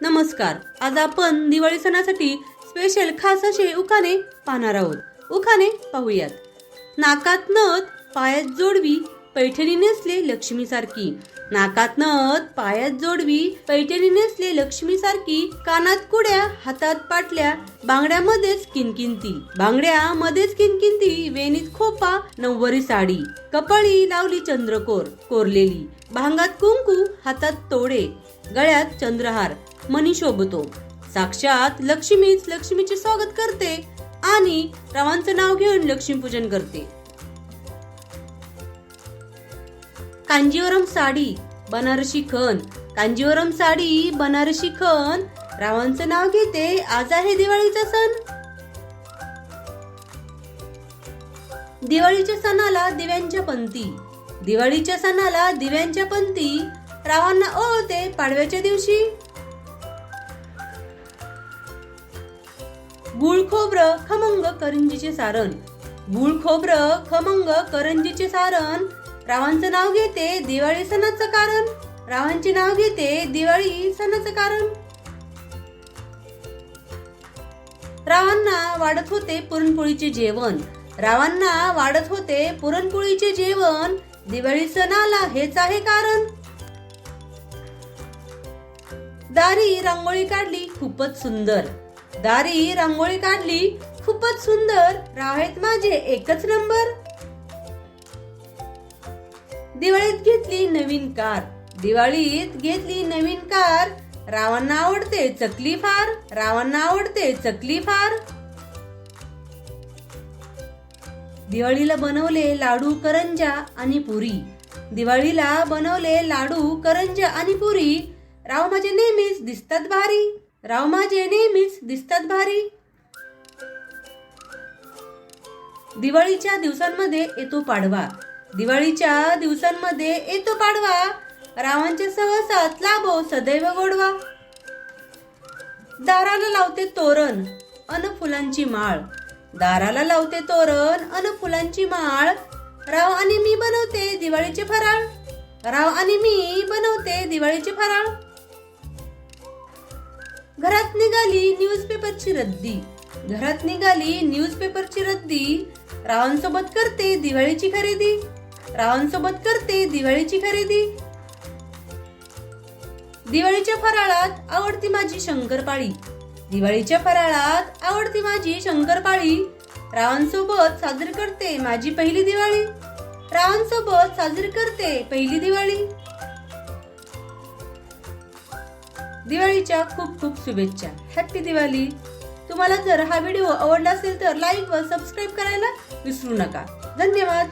नमस्कार. आज आपण दिवाळी सणासाठी स्पेशल खास असे उखाणे पाहणार आहोत. उखाणे पाहूयात. नाकात नथ पायात जोडवी पैठणी नेसले लक्ष्मी सारखी. नाकात नथ पायात जोडवी पैठणी नेसले लक्ष्मी सारखी. कानात कुड्या हातात पाटल्या बांगड्यामध्येच किनकिनती. बांगड्यामध्येच किनकिनती वेणीत खोपा नववारी साडी. कपाळी लावली चंद्रकोर कोरलेली. भांगात कुंकू हातात तोडे. गळ्यात चंद्रहार. मनी शोभतो. साक्षात लक्ष्मीच लक्ष्मीचे स्वागत करते आणि रावांचं नाव घेऊन लक्ष्मीपूजन करते. कांजीवरम साडी बनारसी खण. कांजीवरम साडी बनारसी खण. रावांचं नाव घेते आज आहे दिवाळीचा सण. दिवाळीच्या सणाला दिव्यांच्या पंथी दिवाळीच्या सणाला दिव्यांच्या पंथी रावांना ओळते पाडव्याच्या दिवशी. गुळ खोबरं खमंग करंजीचे सारण गुळ खोबरं खमंग करंजीचे सारण रावांचं नाव घेते दिवाळी सणाचं कारण. रावांचे नाव घेते दिवाळी सणाचं कारण. रावांना वाढत होते पुरणपोळीचे जेवण. रावांना वाढत होते पुरणपोळीचे जेवण. दिवाळी सणाला हेच आहे कारण. दारी रांगोळी काढली खूपच सुंदर. दारी रांगोळी काढली. खूपच सुंदर. राव आहेत माझे एकच नंबर. दिवाळीत घेतली नवीन कार. दिवाळीत घेतली नवीन कार. रावांना आवडते चकली फार. रावांना आवडते चकली फार. दिवाळीला बनवले लाडू करंजा आणि पुरी. दिवाळीला बनवले लाडू करंजा आणि पुरी. राव माझे नेहमीच दिसतात भारी. राव माझे नेहमीच दिसतात भारी. दिवाळीच्या दिवसांमध्ये येतो पाडवा. दिवाळीच्या दिवसांमध्ये येतो पाडवा. रावांच्या सहसात लाभो सदैव गोडवा. दाराला लावते तोरण अन फुलांची माळ. दाराला लावते तोरण अन फुलांची माळ. राव आणि मी बनवते दिवाळीचे फराळ. राव आणि मी बनवते दिवाळीचे फराळ. घरात निघाली न्यूजपेपरची रद्दी. घरात निघाली न्यूजपेपरची रद्दी. रावांसोबत करते दिवाळीची खरेदी. रावांसोबत करते दिवाळीची खरेदी. दिवाळीच्या फराळात आवडती माझी शंकरपाळी. दिवाळीच्या फराळात आवडती माझी शंकरपाळी. रावांसोबत साजरी करते माझी पहिली दिवाळी. रावांसोबत साजरी करते पहिली दिवाळी. दिवाळीच्या खूप खूप शुभेच्छा. हॅपी दिवाळी तुम्हाला जर हा व्हिडिओ आवडला असेल तर लाईक व सबस्क्राईब करायला विसरू नका. धन्यवाद.